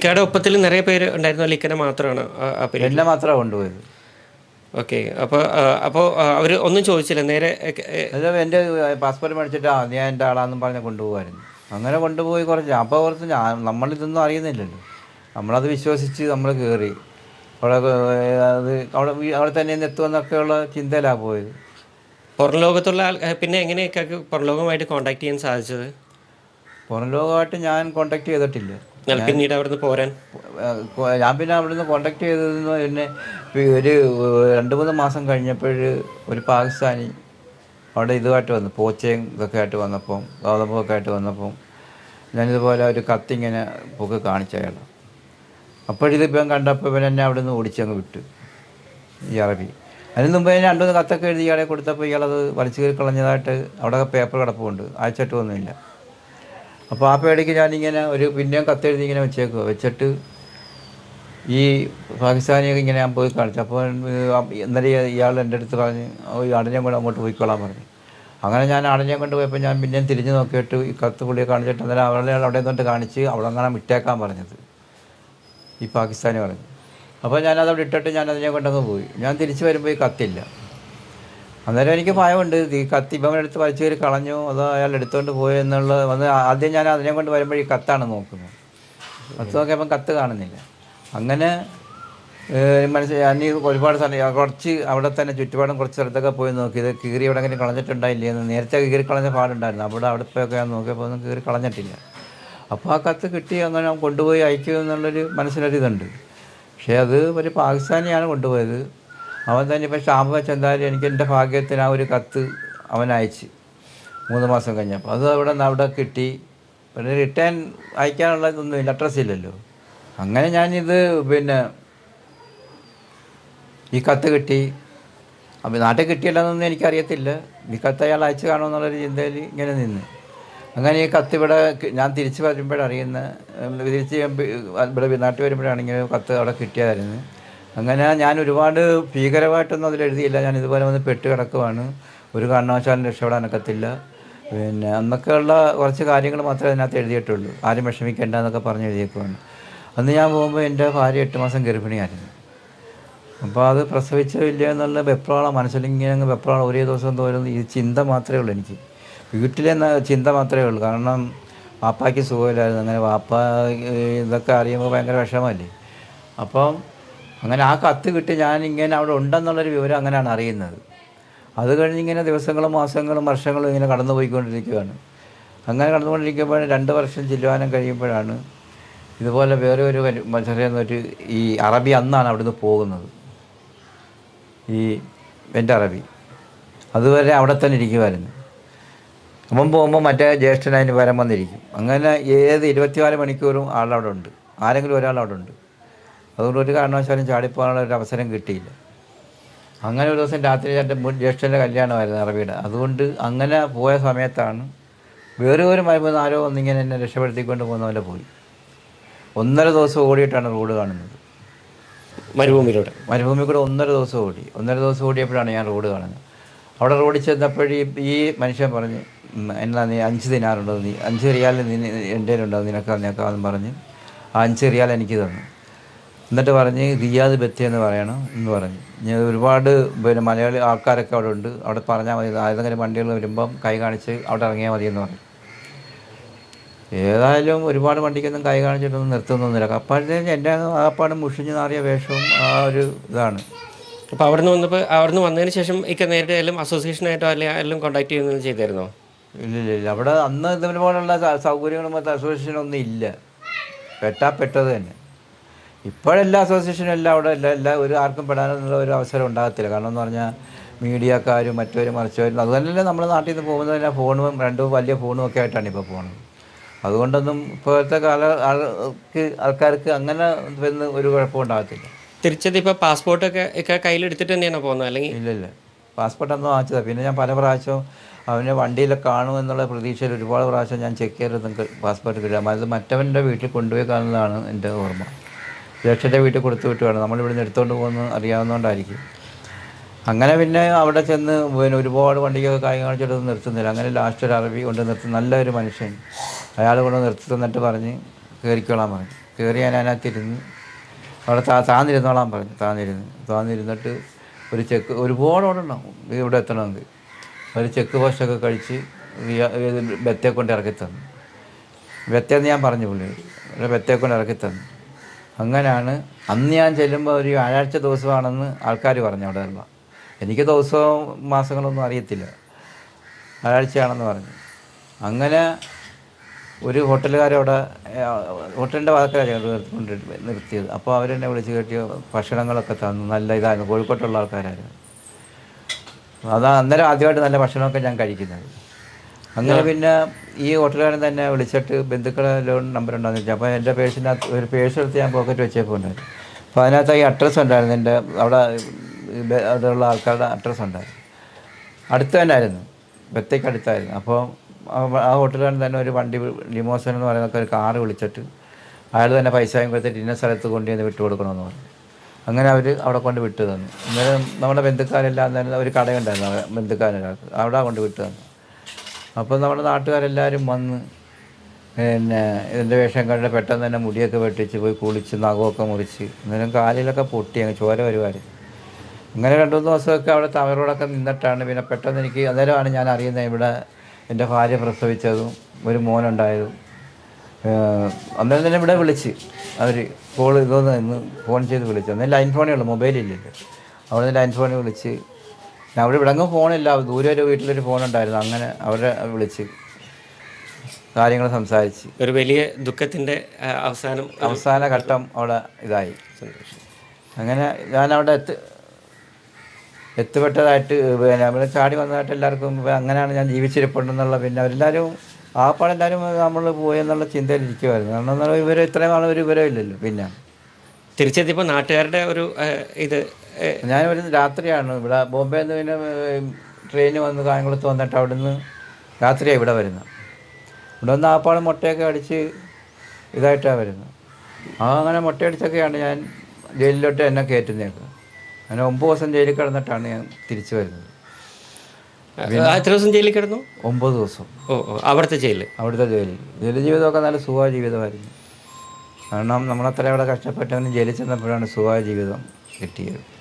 ഇക്കയുടെ ഒപ്പത്തിൽ നിറയെ പേര് ഉണ്ടായിരുന്നു ഇക്കനെ മാത്രമാണ് എന്നെ മാത്രമാണ് കൊണ്ടുപോയത്. ഓക്കെ അപ്പോൾ അപ്പോൾ അവർ ഒന്നും ചോദിച്ചില്ല നേരെ എന്റെ പാസ്പോർട്ട് മേടിച്ചിട്ട് ആ നീ എന്റെ ആളാന്നും പറഞ്ഞ് കൊണ്ടുപോകായിരുന്നു അങ്ങനെ കൊണ്ടുപോയി കുറച്ച് അപ്പോൾ കുറച്ച് ഞാൻ നമ്മളിതൊന്നും അറിയുന്നില്ലല്ലോ. നമ്മളത് വിശ്വസിച്ച് നമ്മൾ കയറി അവിടെ അത് അവിടെ അവിടെ തന്നെ എത്തുമെന്നൊക്കെയുള്ള ചിന്തയിലാണ് പോയത്. പുറം ലോകത്തുള്ള ആൾ പിന്നെ എങ്ങനെയൊക്കെ പുറം ലോകമായിട്ട് കോൺടാക്ട് ചെയ്യാൻ സാധിച്ചത്? പുറം ലോകമായിട്ട് ഞാൻ കോണ്ടാക്ട് ചെയ്തിട്ടില്ല. എന്നാൽ പിന്നീട് അവിടുന്ന് പോരാൻ? ഞാൻ പിന്നെ അവിടുന്ന് കോണ്ടാക്ട് ചെയ്തതെന്ന് പിന്നെ ഒരു രണ്ട് മൂന്ന് മാസം കഴിഞ്ഞപ്പോൾ ഒരു പാകിസ്ഥാനി അവിടെ ഇതുമായിട്ട് വന്നു. പോച്ചയും ഇതൊക്കെ ആയിട്ട് വന്നപ്പം ഗൗതമൊക്കെ ആയിട്ട് വന്നപ്പം ഞാനിതുപോലെ ഒരു കത്തിങ്ങനെ പൊക്ക് കാണിച്ചയാൾ അപ്പോഴിതിപ്പം കണ്ടപ്പോൾ ഇവൻ എന്നെ അവിടെ നിന്ന് ഓടിച്ചങ്ങ് വിട്ടു. ഈ അറബി. അതിന് മുമ്പ് ഞാൻ രണ്ടുമൂന്ന് കത്തൊക്കെ എഴുതി ഇയാളെ കൊടുത്തപ്പോൾ ഇയാളത് വലിച്ചു കയറി കളഞ്ഞതായിട്ട് അവിടെ പേപ്പർ കിടപ്പുണ്ട്. അയച്ചിട്ടൊന്നുമില്ല. അപ്പോൾ ആ പേടിക്ക് ഞാനിങ്ങനെ ഒരു പിന്നെയും കത്തെഴുതി ഇങ്ങനെ വെച്ചേക്കുക വെച്ചിട്ട് ഈ പാകിസ്ഥാനിയൊക്കെ ഇങ്ങനെ ഞാൻ പോയി കാണിച്ചു. അപ്പോൾ ഇന്നലെ ഇയാൾ എന്റെ അടുത്ത് പറഞ്ഞ് "ഓ, ഈ അടഞ്ഞം കൊണ്ട് അങ്ങോട്ട് പോയിക്കോളാൻ പറഞ്ഞു. അങ്ങനെ ഞാൻ അടഞ്ഞം കൊണ്ട് പോയപ്പോൾ ഞാൻ പിന്നെയും തിരിഞ്ഞ് നോക്കിയിട്ട് ഈ കത്ത് പുള്ളിയെ കാണിച്ചിട്ട് അന്നേരം അവളെ അവിടെ നിന്നിട്ട് കാണിച്ച് അവിടെ അങ്ങനെ വിട്ടേക്കാൻ പറഞ്ഞത്. ഈ പാകിസ്ഥാനി പറഞ്ഞു. അപ്പോൾ ഞാനത് അവിടെ ഇട്ടിട്ട് ഞാൻ അതിനെ കൊണ്ടങ്ങ് പോയി. ഞാൻ തിരിച്ച് വരുമ്പോൾ ഈ കത്തില്ല. അന്നേരം എനിക്ക് ഭയമുണ്ട്. ഈ കത്തി ഇപ്പം എടുത്ത് വലിച്ചു കയറി കളഞ്ഞു. അതോ അയാൾ എടുത്തുകൊണ്ട് പോയി എന്നുള്ള വന്ന് ആദ്യം ഞാൻ അതിനെ കൊണ്ട് വരുമ്പോൾ ഈ കത്താണ് നോക്കുന്നത്. കത്ത് നോക്കിയപ്പം കത്ത് കാണുന്നില്ല. അങ്ങനെ മനസ്സിൽ ഈ ഒരുപാട് സ്ഥലം കുറച്ച് അവിടെ തന്നെ ചുറ്റുപാടും കുറച്ച് സ്ഥലത്തൊക്കെ പോയി നോക്കി. ഇത് കീറി എവിടെങ്കിലും കളഞ്ഞിട്ടുണ്ടായില്ലേ എന്ന് നേരത്തെ കീറി കളഞ്ഞ പാടുണ്ടായിരുന്നു. അവിടെ അവിടെ പോയൊക്കെ ഞാൻ നോക്കിയപ്പോൾ ഒന്നും കീറി കളഞ്ഞിട്ടില്ല. അപ്പോൾ ആ കത്ത് കിട്ടി അങ്ങനെ കൊണ്ടുപോയി അയക്കും എന്നുള്ളൊരു മനസ്സിലൊരിതുണ്ട് പക്ഷേ അത് ഒരു പാകിസ്ഥാനിയാണ് കൊണ്ടുപോയത്. അവൻ തന്നെ ഇപ്പം സ്റ്റാമ്പ് വെച്ച് എന്തായാലും എനിക്ക് എന്റെ ഭാഗ്യത്തിന് ആ ഒരു കത്ത് അവൻ അയച്ച് മൂന്ന് മാസം കഴിഞ്ഞപ്പോൾ. അത് അവിടെ നിന്ന് അവിടെ കിട്ടി. പിന്നെ റിട്ടേൺ അയക്കാനുള്ളതൊന്നും അഡ്രസ് ഇല്ലല്ലോ. അങ്ങനെ ഞാനിത് പിന്നെ ഈ കത്ത് കിട്ടി. അപ്പോൾ നാട്ടിൽ കിട്ടിയില്ലെന്നൊന്നും എനിക്കറിയത്തില്ല. ഈ കത്ത് അയാൾ അയച്ചു കാണുമെന്നുള്ളൊരു ചിന്തയിൽ ഇങ്ങനെ നിന്ന്. അങ്ങനെ ഈ കത്ത് ഇവിടെ ഞാൻ തിരിച്ച് വരുമ്പോഴറിയുന്ന തിരിച്ച് ഇവിടെ നാട്ടിൽ വരുമ്പോഴാണെങ്കിൽ കത്ത് അവിടെ കിട്ടിയതായിരുന്നു. അങ്ങനെ ഞാൻ ഒരുപാട് ഭീകരമായിട്ടൊന്നും അതിൽ എഴുതിയില്ല. ഞാൻ ഇതുപോലെ വന്ന് പെട്ട് കിടക്കുവാണ്. ഒരു കാരണവശാലും രക്ഷപ്പെടാൻ ഒക്കത്തില്ല. പിന്നെ അന്നൊക്കെയുള്ള കുറച്ച് കാര്യങ്ങൾ മാത്രമേ അതിനകത്ത് എഴുതിയിട്ടുള്ളൂ. ആരും വിഷമിക്കേണ്ട എന്നൊക്കെ പറഞ്ഞ് എഴുതിയേക്കുവാണ്. അന്ന് ഞാൻ പോകുമ്പോൾ എന്റെ ഭാര്യ എട്ട് മാസം ഗർഭിണിയായിരുന്നു. അപ്പോൾ അത് പ്രസവിച്ചില്ല എന്നുള്ള വെപ്രാളം മനസ്സിലിങ്ങനെ വെപ്രാളം ഒരേ ദിവസം തോറും ഈ ചിന്ത മാത്രമേ ഉള്ളൂ എനിക്ക്. വീട്ടിലെ ചിന്ത മാത്രമേ ഉള്ളൂ. കാരണം വാപ്പായ്ക്ക് സുഖമില്ലായിരുന്നു. അങ്ങനെ വാപ്പ ഇതൊക്കെ അറിയുമ്പോൾ ഭയങ്കര വിഷമല്ലേ അപ്പം അങ്ങനെ ആ കത്ത് കിട്ടി ഞാൻ ഇങ്ങനെ അവിടെ ഉണ്ടെന്നുള്ളൊരു വിവരം അങ്ങനെയാണ് അറിയുന്നത്. അത് കഴിഞ്ഞിങ്ങനെ ദിവസങ്ങളും മാസങ്ങളും വർഷങ്ങളും ഇങ്ങനെ കടന്നു പോയിക്കൊണ്ടിരിക്കുകയാണ് അങ്ങനെ കടന്നുകൊണ്ടിരിക്കുമ്പോൾ രണ്ട് വർഷം ചില്ലുവാനം കഴിയുമ്പോഴാണ് ഇതുപോലെ വേറെ ഒരു വരു- ഈ അറബി അന്നാണ് അവിടുന്ന് പോകുന്നത്. ഈ എന്റെ അറബി. അതുവരെ അവിടെ തന്നെ ഇരിക്കുമായിരുന്നു അപ്പം പോകുമ്പോൾ മറ്റേ ജ്യേഷ്ഠനായി വരം വന്നിരിക്കും. അങ്ങനെ ഏത് ഇരുപത്തിനാല് മണിക്കൂറും ആളവിടെ ഉണ്ട്. ആരെങ്കിലും ഒരാൾ അവിടെ ഉണ്ട്. അതുകൊണ്ട് ഒരു കാരണവശാലും ചാടിപ്പോകാനുള്ള ഒരു അവസരം കിട്ടിയില്ല. അങ്ങനെ ഒരു ദിവസം രാത്രി എന്റെ ജ്യേഷ്ഠന്റെ കല്യാണമായിരുന്നു അറബിയുടെ. അതുകൊണ്ട് അങ്ങനെ പോയ സമയത്താണ് വേറെ ഒരു മരുന്ന് ആരോ ഒന്നിങ്ങനെ എന്നെ രക്ഷപ്പെടുത്തിക്കൊണ്ട് പോകുന്നവരെ പോയി. ഒന്നര ദിവസം ഓടിയിട്ടാണ് റോഡ് കാണുന്നത്. മരുഭൂമിയിലൂടെ. മരുഭൂമി കൂടെ ഒന്നര ദിവസം ഓടി. ഒന്നര ദിവസം ഓടിയപ്പോഴാണ് ഞാൻ റോഡ് കാണുന്നത്. അവിടെ റോഡിൽ ചെന്നപ്പോഴീ ഈ മനുഷ്യൻ പറഞ്ഞ് എന്നാ നീ അഞ്ച് ദിനാറുണ്ടോ? നീ അഞ്ച് റിയാൽ നീ എന്റെ ഉണ്ടോ നിനക്ക് നിനക്കാന്ന് പറഞ്ഞ് ആ അഞ്ച് റിയാൽ എനിക്ക് തന്നു. എന്നിട്ട് പറഞ്ഞ് റിയാദ് ബത്തി എന്ന് പറയണം എന്ന് പറഞ്ഞു. ഞാൻ ഒരുപാട് പിന്നെ മലയാളി ആൾക്കാരൊക്കെ അവിടെ ഉണ്ട്. അവിടെ പറഞ്ഞാൽ മതി. ഏതെങ്കിലും വണ്ടികൾ വരുമ്പം കൈ കാണിച്ച് അവിടെ ഇറങ്ങിയാൽ മതി എന്ന് പറഞ്ഞു. ഏതായാലും ഒരുപാട് വണ്ടിക്കൊന്നും കൈ കാണിച്ചിട്ടൊന്നും നിർത്തുന്നൊന്നുമില്ല. അപ്പോഴത്തേക്കും എന്റെ ആപ്പാട് മുഷിഞ്ഞ് നാറിയ വേഷവും ആ ഒരു ഇതാണ്. അപ്പോൾ അവിടെ നിന്ന് വന്നപ്പോൾ അവിടെ നിന്ന് വന്നതിന് ശേഷം ഇക്ക നേരിട്ട് ആയാലും അസോസിയേഷനായിട്ടോ അല്ലെങ്കിൽ ആരെങ്കിലും കോൺടാക്ട് ചെയ്യുന്നതും ചെയ്തായിരുന്നോ? ഇല്ല ഇല്ല ഇല്ല. അവിടെ അന്ന് ഇതുപോലുള്ള സൗകര്യങ്ങളും മറ്റു അസോസിയേഷനൊന്നും ഇല്ല. പെട്ടാ പെട്ടത് തന്നെ. ഇപ്പോഴെല്ലാ അസോസിയേഷനും എല്ലാം അവിടെ എല്ലാ എല്ലാ ഒരു ആർക്കും പെടാനുള്ള ഒരു അവസരം ഉണ്ടാകത്തില്ല. കാരണം എന്ന് പറഞ്ഞാൽ മീഡിയക്കാരും മറ്റവരും മറിച്ചവരും അതുതന്നെ നമ്മൾ നാട്ടിൽ നിന്ന് പോകുന്നത് തന്നെ ഫോണും രണ്ടും വലിയ ഫോണും ഒക്കെ ആയിട്ടാണ് ഇപ്പോൾ പോകുന്നത് അതുകൊണ്ടൊന്നും ഇപ്പോഴത്തെ കാല ആൾക്ക് ആൾക്കാർക്ക് അങ്ങനെ വരുന്ന ഒരു കുഴപ്പം ഉണ്ടാകത്തില്ല. തിരിച്ചത് ഇപ്പോൾ പാസ്പോർട്ടൊക്കെ ഒക്കെ കയ്യിലെടുത്തിട്ട് തന്നെയാണ് പോകുന്നത്? അല്ലെങ്കിൽ ഇല്ല ഇല്ല. പാസ്പോർട്ട് അന്ന് വാങ്ങിച്ചതാണ് പിന്നെ ഞാൻ പല പ്രാവശ്യവും അവനെ വണ്ടിയിൽ കാണുമെന്നുള്ള പ്രതീക്ഷയിൽ ഒരുപാട് പ്രാവശ്യം ഞാൻ ചെക്ക് ചെയ്ത് പാസ്പോർട്ട് കിട്ടുക അത് മറ്റവന്റെ വീട്ടിൽ കൊണ്ടുപോയി കാണുന്നതാണ് എന്റെ ഓർമ്മ. ജക്ഷന്റെ വീട്ടിൽ കൊടുത്തു വിട്ടുവാണ് നമ്മളിവിടുന്ന് എടുത്തുകൊണ്ട് പോകുന്നത് അറിയാവുന്നതുകൊണ്ടായിരിക്കും. അങ്ങനെ പിന്നെ അവിടെ ചെന്ന് പിന്നെ ഒരുപാട് വണ്ടിക്കൊക്കെ കാര്യം കാണിച്ചിട്ടൊന്നും നിർത്തുന്നില്ല. അങ്ങനെ ലാസ്റ്റ് ഒരു അറബി കൊണ്ട് നിർത്തും. നല്ലൊരു മനുഷ്യൻ. അയാൾ കൊണ്ട് നിർത്തി തന്നിട്ട് പറഞ്ഞ് കയറിക്കോളാൻ പറഞ്ഞു. കയറി ഞാൻ അതിനകത്തിരുന്ന് അവിടെ താ താന്നിരുന്നോളാൻ പറഞ്ഞു. താന്നിരുന്ന്. താന്നിരുന്നിട്ട് ഒരു ചെക്ക് ഒരുപാട് അവിടെ ഉണ്ടാവും ഇവിടെ എത്തണമെങ്കിൽ. ഒരു ചെക്ക് പോസ്റ്റൊക്കെ കഴിച്ച് ബെത്തെ കൊണ്ട് ഇറക്കി തന്നു. ബെത്തേന്ന് ഞാൻ പറഞ്ഞു പുള്ളി. ബെത്തെ കൊണ്ട് ഇറക്കി തന്നു. അങ്ങനെയാണ് അന്ന് ഞാൻ ചെല്ലുമ്പോൾ ഒരു വ്യാഴാഴ്ച ദിവസമാണെന്ന് ആൾക്കാർ പറഞ്ഞു അവിടെ ഉള്ള എനിക്ക് ദിവസവും മാസങ്ങളൊന്നും അറിയത്തില്ല. വ്യാഴാഴ്ചയാണെന്ന് പറഞ്ഞു. അങ്ങനെ ഒരു ഹോട്ടലുകാരവിടെ ഹോട്ടലിന്റെ വാക്കാരാണ് നിർത്തിക്കൊണ്ട് നിർത്തിയത്. അപ്പോൾ അവരെന്നെ വിളിച്ച് കെട്ടിയ ഭക്ഷണങ്ങളൊക്കെ തന്നു. നല്ല ഇതായിരുന്നു. കോഴിക്കോട്ടുള്ള ആൾക്കാരായിരുന്നു. അതാ അന്നേരം ആദ്യമായിട്ട് നല്ല ഭക്ഷണമൊക്കെ ഞാൻ കഴിക്കുന്നത്. അങ്ങനെ പിന്നെ ഈ ഹോട്ടലുകാരൻ തന്നെ വിളിച്ചിട്ട് ബന്ധുക്കളെ ലോൺ നമ്പർ ഉണ്ടോയെന്ന് ചോദിച്ചു. അപ്പോൾ എന്റെ പേഴ്സിനകത്ത് ഒരു പേഴ്സ് എടുത്ത് ഞാൻ പോക്കറ്റ് വെച്ചപ്പോൾ ഉണ്ടായിരുന്നു അപ്പോൾ അതിനകത്ത് ഈ അഡ്രസ്സ് ഉണ്ടായിരുന്നു. എന്റെ അവിടെ അവിടെയുള്ള ആൾക്കാരുടെ അഡ്രസ്സ് ഉണ്ടായിരുന്നു. അടുത്ത് തന്നെ ആയിരുന്നു. ബത്തേക്ക് അടുത്തായിരുന്നു. അപ്പോൾ ആ- ഹോട്ടലുകാരൻ തന്നെ ഒരു വണ്ടി ലിമോസൺ ലിമോസൻ എന്ന് പറയുന്ന ഒരു കാറ് വിളിച്ചിട്ട് അയാൾ തന്നെ പൈസയും കൊടുത്തിട്ട് ഇന്ന സ്ഥലത്ത് കൊണ്ടുവന്ന് വിട്ടു കൊടുക്കണമെന്ന് പറഞ്ഞു. അങ്ങനെ അവർ അവിടെ കൊണ്ട് വിട്ടു തന്നു. അന്നേരം നമ്മുടെ ബന്ധുക്കാരെല്ലാം തന്നെ ഒരു കടയുണ്ടായിരുന്നു. ബന്ധുക്കാരൊരാൾക്ക് അവിടെ കൊണ്ട് വിട്ടു തന്നു. അപ്പോൾ നമ്മുടെ നാട്ടുകാരെല്ലാവരും വന്ന് പിന്നെ ഇതിന്റെ വേഷം കണ്ട് പെട്ടെന്ന് തന്നെ മുടിയൊക്കെ വെട്ടിച്ച് പോയി കുളിച്ച് നഖമൊക്കെ മുറിച്ച് എന്നാലും കാലിലൊക്കെ പൊട്ടി അങ്ങ് ചോര വരുമായിരുന്നു അങ്ങനെ രണ്ടു മൂന്ന് ദിവസമൊക്കെ അവിടെ തവറോടൊക്കെ നിന്നിട്ടാണ്. പിന്നെ പെട്ടെന്ന് എനിക്ക് അന്നേരമാണ് ഞാൻ അറിയുന്നത് ഇവിടെ എന്റെ ഭാര്യ പ്രസവിച്ചതും ഒരു മോനുണ്ടായതും. അന്നേരം തന്നെ ഇവിടെ വിളിച്ച്. അവർ കോൾ ഇതൊന്ന് ഫോൺ ചെയ്ത് വിളിച്ചു. അന്നേരം ലൈൻ ഫോണേ ഉള്ളൂ മൊബൈലില്ലല്ലോ അവിടെ ലൈൻ ഫോണിൽ വിളിച്ച് ഞാൻ അവിടെ ഇവിടെങ്ങും ഫോണില്ല. ദൂരെ ഒരു വീട്ടിലൊരു ഫോൺ ഉണ്ടായിരുന്നു അങ്ങനെ അവരെ വിളിച്ച് കാര്യങ്ങൾ സംസാരിച്ച്. ഒരു വലിയ ദുഃഖത്തിന്റെ അവസാനം അവസാന ഘട്ടം അവിടെ ഇതായി. അങ്ങനെ ഞാൻ അവിടെ എത്തി എത്തിപ്പെട്ടതായിട്ട് പിന്നെ അവിടെ ചാടി വന്നതായിട്ട് എല്ലാവർക്കും അങ്ങനെയാണ് ഞാൻ ജീവിച്ചിരിപ്പുണ്ടെന്നുള്ള പിന്നെ അവരെല്ലാവരും ആ പാടെല്ലാവരും നമ്മൾ പോയെന്നുള്ള ചിന്തയിലിരിക്കുമായിരുന്നു കാരണം എന്നാൽ ഇവർ ഇത്രയും നാൾ ഒരു വിവരമില്ലല്ലോ പിന്നെ. തിരിച്ചെത്തിയപ്പോൾ നാട്ടുകാരുടെ ഒരു ഇത് ഞാൻ വരുന്നത് രാത്രിയാണ്. ഇവിടെ ബോംബെ നിന്ന് പിന്നെ ട്രെയിൻ വന്ന് കായംകുളത്ത് വന്നിട്ട് അവിടുന്ന് രാത്രിയാണ് ഇവിടെ വരുന്നത് ഇവിടെ വന്ന് ആപ്പാളും മുട്ടയൊക്കെ അടിച്ച് ഇതായിട്ടാണ് വരുന്നത് ആ അങ്ങനെ മുട്ടയടിച്ചൊക്കെയാണ് ഞാൻ ജയിലിലോട്ട് എന്നെ കയറ്റുന്നതൊക്കെ. അങ്ങനെ ഒമ്പത് ദിവസം ജയിലിൽ കിടന്നിട്ടാണ് ഞാൻ തിരിച്ചു വരുന്നത്. എത്ര ദിവസം ജയിലിൽ കിടന്നു? ഒമ്പത് ദിവസം. ഓ ഓ അവിടുത്തെ ജയിലിൽ അവിടുത്തെ ജയിലിൽ ജയിലിൽ ജീവിതമൊക്കെ നല്ല സുഖ ജീവിതമായിരുന്നു. കാരണം നമ്മളത്ര അവിടെ കഷ്ടപ്പെട്ടവന് ജയിലിൽ ചെന്നപ്പോഴാണ് ജീവിതം കിട്ടിയത്.